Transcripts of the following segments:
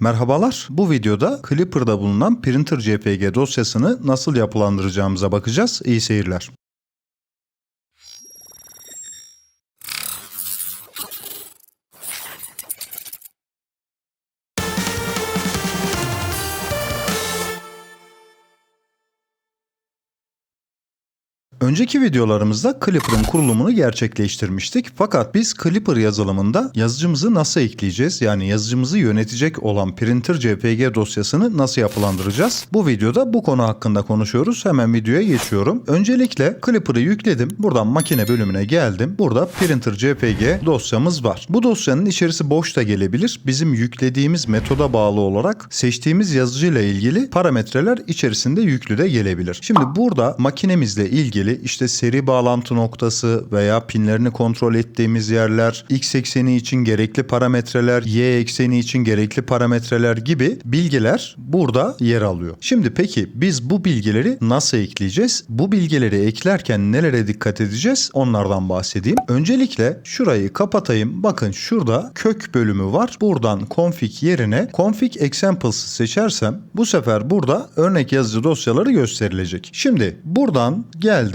Merhabalar. Bu videoda Clipper'da bulunan Printer JPG dosyasını nasıl yapılandıracağımıza bakacağız. İyi seyirler. Önceki videolarımızda Clipper'ın kurulumunu gerçekleştirmiştik. Fakat biz Clipper yazılımında yazıcımızı nasıl ekleyeceğiz? Yani yazıcımızı yönetecek olan Printer JPG dosyasını nasıl yapılandıracağız? Bu videoda bu konu hakkında konuşuyoruz. Hemen videoya geçiyorum. Öncelikle Clipper'ı yükledim. Buradan makine bölümüne geldim. Burada Printer JPG dosyamız var. Bu dosyanın içerisi boş da gelebilir. Bizim yüklediğimiz metoda bağlı olarak seçtiğimiz yazıcıyla ilgili parametreler içerisinde yüklü de gelebilir. Şimdi burada makinemizle ilgili işte seri bağlantı noktası veya pinlerini kontrol ettiğimiz yerler, x ekseni için gerekli parametreler, y ekseni için gerekli parametreler gibi bilgiler burada yer alıyor. Şimdi peki biz bu bilgileri nasıl ekleyeceğiz? Bu bilgileri eklerken nelere dikkat edeceğiz? Onlardan bahsedeyim. Öncelikle şurayı kapatayım. Bakın şurada kök bölümü var. Buradan config yerine config examples seçersem bu sefer burada örnek yazıcı dosyaları gösterilecek. Şimdi buradan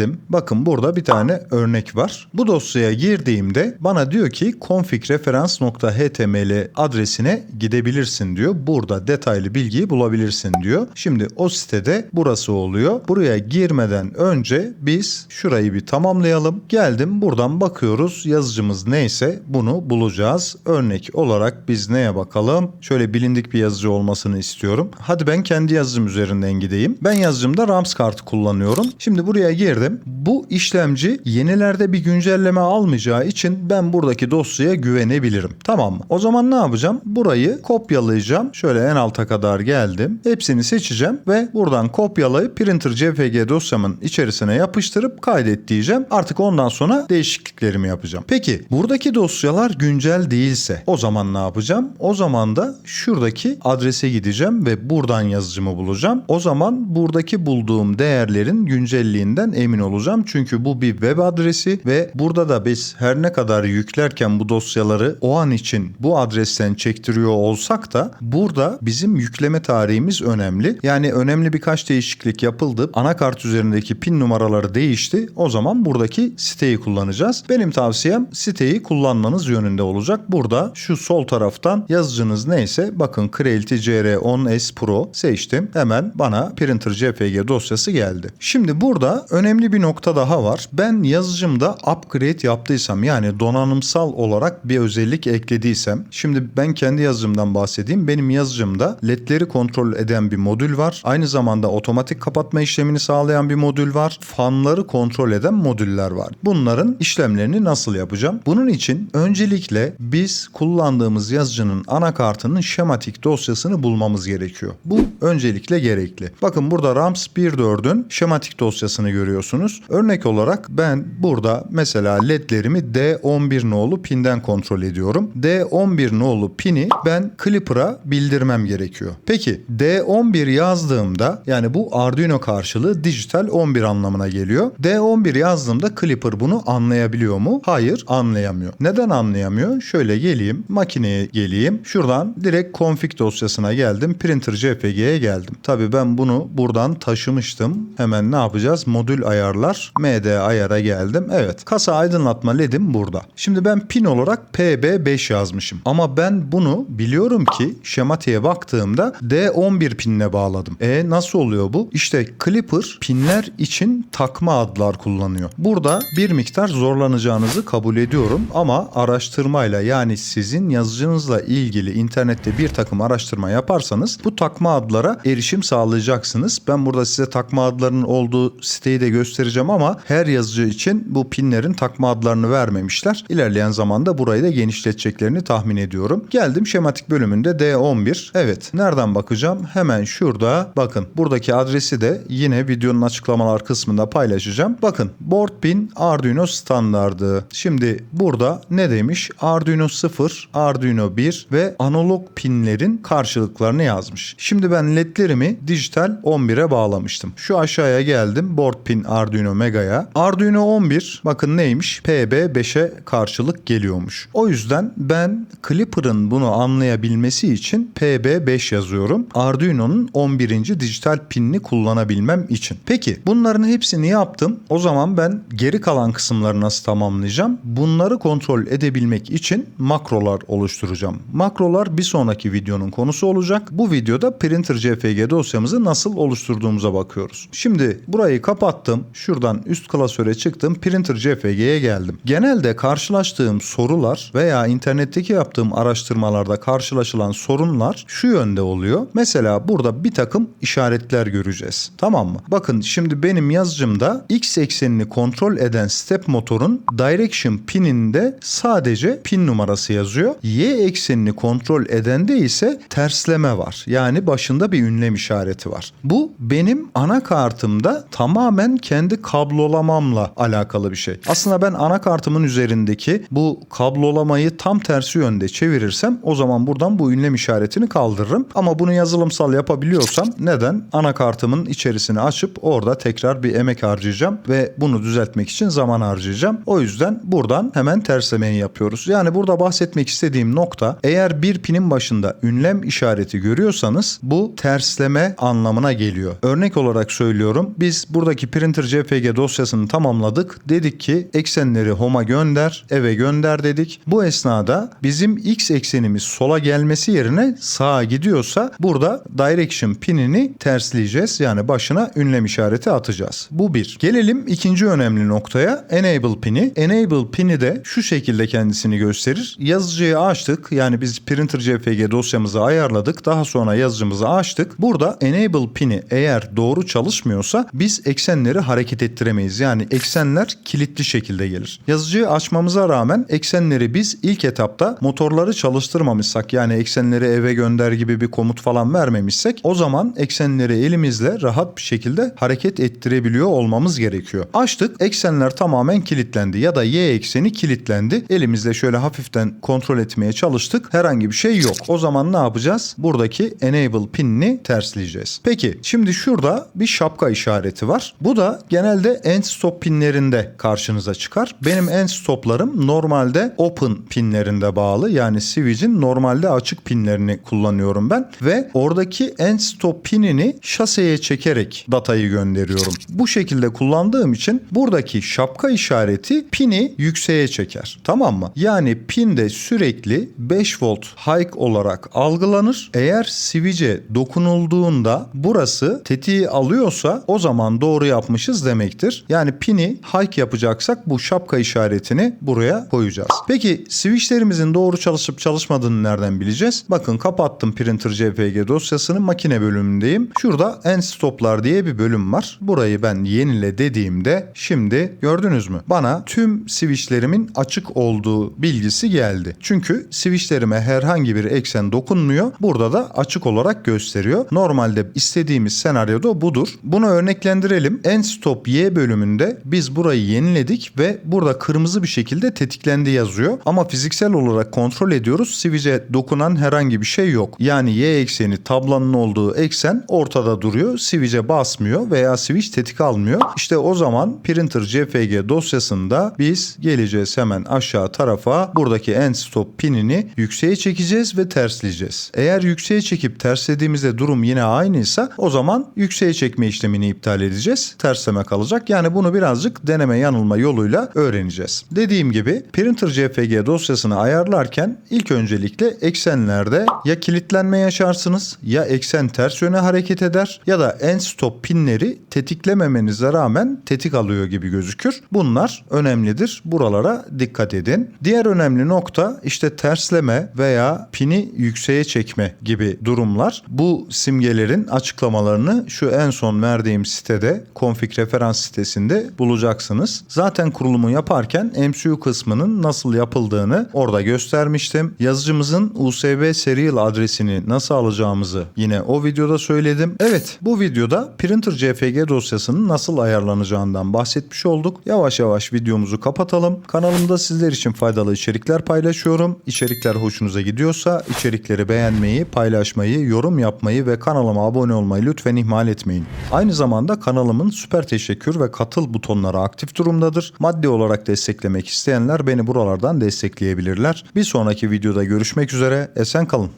geldim. Bakın burada bir tane örnek var. Bu dosyaya girdiğimde bana diyor ki config-reference.html adresine gidebilirsin diyor. Burada detaylı bilgiyi bulabilirsin diyor. Şimdi o sitede burası oluyor. Buraya girmeden önce biz şurayı bir tamamlayalım. Geldim buradan bakıyoruz. Yazıcımız neyse bunu bulacağız. Örnek olarak biz neye bakalım? Şöyle bilindik bir yazıcı olmasını istiyorum. Hadi ben kendi yazıcım üzerinden gideyim. Ben yazıcımda RAMS kartı kullanıyorum. Şimdi buraya girdim. Bu işlemci yenilerde bir güncelleme almayacağı için ben buradaki dosyaya güvenebilirim. Tamam mı? O zaman ne yapacağım? Burayı kopyalayacağım. Şöyle en alta kadar geldim. Hepsini seçeceğim ve buradan kopyalayıp printer JPG dosyamın içerisine yapıştırıp kaydet diyeceğim. Artık ondan sonra değişikliklerimi yapacağım. Peki buradaki dosyalar güncel değilse o zaman ne yapacağım? O zaman da şuradaki adrese gideceğim ve buradan yazıcımı bulacağım. O zaman buradaki bulduğum değerlerin güncelliğinden emin olacağım. Çünkü bu bir web adresi ve burada da biz her ne kadar yüklerken bu dosyaları o an için bu adresten çektiriyor olsak da burada bizim yükleme tarihimiz önemli. Yani önemli birkaç değişiklik yapıldı. Anakart üzerindeki pin numaraları değişti. O zaman buradaki siteyi kullanacağız. Benim tavsiyem siteyi kullanmanız yönünde olacak. Burada şu sol taraftan yazıcınız neyse bakın Creality CR10S Pro seçtim. Hemen bana Printer JPG dosyası geldi. Şimdi burada önemli bir nokta daha var. Ben yazıcımda upgrade yaptıysam yani donanımsal olarak bir özellik eklediysem şimdi ben kendi yazıcımdan bahsedeyim. Benim yazıcımda ledleri kontrol eden bir modül var. Aynı zamanda otomatik kapatma işlemini sağlayan bir modül var. Fanları kontrol eden modüller var. Bunların işlemlerini nasıl yapacağım? Bunun için öncelikle biz kullandığımız yazıcının anakartının şematik dosyasını bulmamız gerekiyor. Bu öncelikle gerekli. Bakın burada RAMS 1.4'ün şematik dosyasını görüyorsunuz. Örnek olarak ben burada mesela ledlerimi D11 nolu pinden kontrol ediyorum. D11 nolu pini ben Clipper'a bildirmem gerekiyor. Peki D11 yazdığımda yani bu Arduino karşılığı dijital 11 anlamına geliyor. D11 yazdığımda Clipper bunu anlayabiliyor mu? Hayır anlayamıyor. Neden anlayamıyor? Şöyle geleyim makineye geleyim. Şuradan direkt config dosyasına geldim. Printer JPG'ye geldim. Tabii ben bunu buradan taşımıştım. Hemen ne yapacağız? Modül ayarlar. MD ayara geldim. Evet. Kasa aydınlatma ledim burada. Şimdi ben pin olarak PB5 yazmışım. Ama ben bunu biliyorum ki şematiğe baktığımda D11 pinine bağladım. E nasıl oluyor bu? İşte Clipper pinler için takma adlar kullanıyor. Burada bir miktar zorlanacağınızı kabul ediyorum ama araştırmayla yani sizin yazıcınızla ilgili internette bir takım araştırma yaparsanız bu takma adlara erişim sağlayacaksınız. Ben burada size takma adlarının olduğu siteyi de göstereceğim ama her yazıcı için bu pinlerin takma adlarını vermemişler. İlerleyen zamanda burayı da genişleteceklerini tahmin ediyorum. Geldim şematik bölümünde D11. Evet nereden bakacağım? Hemen şurada bakın buradaki adresi de yine videonun açıklamalar kısmında paylaşacağım. Bakın board pin Arduino standardı. Şimdi burada ne demiş? Arduino 0, Arduino 1 ve analog pinlerin karşılıklarını yazmış. Şimdi ben ledlerimi dijital 11'e bağlamıştım. Şu aşağıya geldim. Board pin Arduino Mega'ya. Arduino 11 bakın neymiş? PB5'e karşılık geliyormuş. O yüzden ben Clipper'ın bunu anlayabilmesi için PB5 yazıyorum. Arduino'nun 11. dijital pinini kullanabilmem için. Peki bunların hepsini yaptım. O zaman ben geri kalan kısımları nasıl tamamlayacağım? Bunları kontrol edebilmek için makrolar oluşturacağım. Makrolar bir sonraki videonun konusu olacak. Bu videoda printer CFG dosyamızı nasıl oluşturduğumuza bakıyoruz. Şimdi burayı kapattım. Şuradan üst klasöre çıktım. Printer CFG'ye geldim. Genelde karşılaştığım sorular veya internetteki yaptığım araştırmalarda karşılaşılan sorunlar şu yönde oluyor. Mesela burada bir takım işaretler göreceğiz. Tamam mı? Bakın şimdi benim yazıcımda x eksenini kontrol eden step motorun direction pininde sadece pin numarası yazıyor. Y eksenini kontrol edende ise tersleme var. Yani başında bir ünlem işareti var. Bu benim anakartımda tamamen kendi kablolamamla alakalı bir şey. Aslında ben anakartımın üzerindeki bu kablolamayı tam tersi yönde çevirirsem o zaman buradan bu ünlem işaretini kaldırırım. Ama bunu yazılımsal yapabiliyorsam neden? Anakartımın içerisini açıp orada tekrar bir emek harcayacağım ve bunu düzeltmek için zaman harcayacağım. O yüzden buradan hemen terslemeyi yapıyoruz. Yani burada bahsetmek istediğim nokta eğer bir pinin başında ünlem işareti görüyorsanız bu tersleme anlamına geliyor. Örnek olarak söylüyorum. Biz buradaki printer CPG dosyasını tamamladık. Dedik ki eksenleri home'a gönder, eve gönder dedik. Bu esnada bizim x eksenimiz sola gelmesi yerine sağa gidiyorsa burada direction pinini tersleyeceğiz. Yani başına ünlem işareti atacağız. Bu bir. Gelelim ikinci önemli noktaya. Enable pini. Enable pini de şu şekilde kendisini gösterir. Yazıcıyı açtık. Yani biz printer CPG dosyamızı ayarladık. Daha sonra yazıcımızı açtık. Burada enable pini eğer doğru çalışmıyorsa biz eksenleri hareket ettiremeyiz. Yani eksenler kilitli şekilde gelir. Yazıcıyı açmamıza rağmen eksenleri biz ilk etapta motorları çalıştırmamışsak yani eksenleri eve gönder gibi bir komut falan vermemişsek o zaman eksenleri elimizle rahat bir şekilde hareket ettirebiliyor olmamız gerekiyor. Açtık eksenler tamamen kilitlendi ya da y ekseni kilitlendi. Elimizle şöyle hafiften kontrol etmeye çalıştık. Herhangi bir şey yok. O zaman ne yapacağız? Buradaki enable pinini tersleyeceğiz. Peki şimdi şurada bir şapka işareti var. Bu da genelde end stop pinlerinde karşınıza çıkar. Benim end stoplarım normalde open pinlerinde bağlı. Yani switch'in normalde açık pinlerini kullanıyorum ben ve oradaki end stop pinini şaseye çekerek datayı gönderiyorum. Bu şekilde kullandığım için buradaki şapka işareti pini yükseğe çeker. Tamam mı? Yani pinde sürekli 5 volt high olarak algılanır. Eğer switch'e dokunulduğunda burası tetiği alıyorsa o zaman doğru yapmışız demektir. Yani pini high yapacaksak bu şapka işaretini buraya koyacağız. Peki switchlerimizin doğru çalışıp çalışmadığını nereden bileceğiz? Bakın kapattım printer JPG dosyasını makine bölümündeyim. Şurada end stoplar diye bir bölüm var. Burayı ben yenile dediğimde şimdi gördünüz mü? Bana tüm switchlerimin açık olduğu bilgisi geldi. Çünkü switchlerime herhangi bir eksen dokunmuyor. Burada da açık olarak gösteriyor. Normalde istediğimiz senaryoda budur. Bunu örneklendirelim. End stop Y bölümünde biz burayı yeniledik ve burada kırmızı bir şekilde tetiklendi yazıyor. Ama fiziksel olarak kontrol ediyoruz. Switch'e dokunan herhangi bir şey yok. Yani Y ekseni tablanın olduğu eksen ortada duruyor. Switch'e basmıyor veya switch tetik almıyor. İşte o zaman printer CPG dosyasında biz geleceğiz hemen aşağı tarafa. Buradaki end stop pinini yükseğe çekeceğiz ve tersleyeceğiz. Eğer yükseğe çekip terslediğimizde durum yine aynıysa o zaman yükseğe çekme işlemini iptal edeceğiz. Tersleme kalacak. Yani bunu birazcık deneme yanılma yoluyla öğreneceğiz. Dediğim gibi printer CPG dosyasını ayarlarken ilk öncelikle eksenlerde ya kilitlenme yaşarsınız ya eksen ters yöne hareket eder ya da end stop pinleri tetiklememenize rağmen tetik alıyor gibi gözükür. Bunlar önemlidir. Buralara dikkat edin. Diğer önemli nokta işte tersleme veya pini yükseğe çekme gibi durumlar. Bu simgelerin açıklamalarını şu en son verdiğim sitede config referans sitesinde bulacaksınız. Zaten kurulumu yaparken MCU kısmının nasıl yapıldığını orada göstermiştim. Yazıcımızın USB serial adresini nasıl alacağımızı yine o videoda söyledim. Evet bu videoda printer CFG dosyasının nasıl ayarlanacağından bahsetmiş olduk. Yavaş yavaş videomuzu kapatalım. Kanalımda sizler için faydalı içerikler paylaşıyorum. İçerikler hoşunuza gidiyorsa içerikleri beğenmeyi, paylaşmayı, yorum yapmayı ve kanalıma abone olmayı lütfen ihmal etmeyin. Aynı zamanda kanalımın Süper teşekkür ve katıl butonları aktif durumdadır. Maddi olarak desteklemek isteyenler beni buralardan destekleyebilirler. Bir sonraki videoda görüşmek üzere. Esen kalın.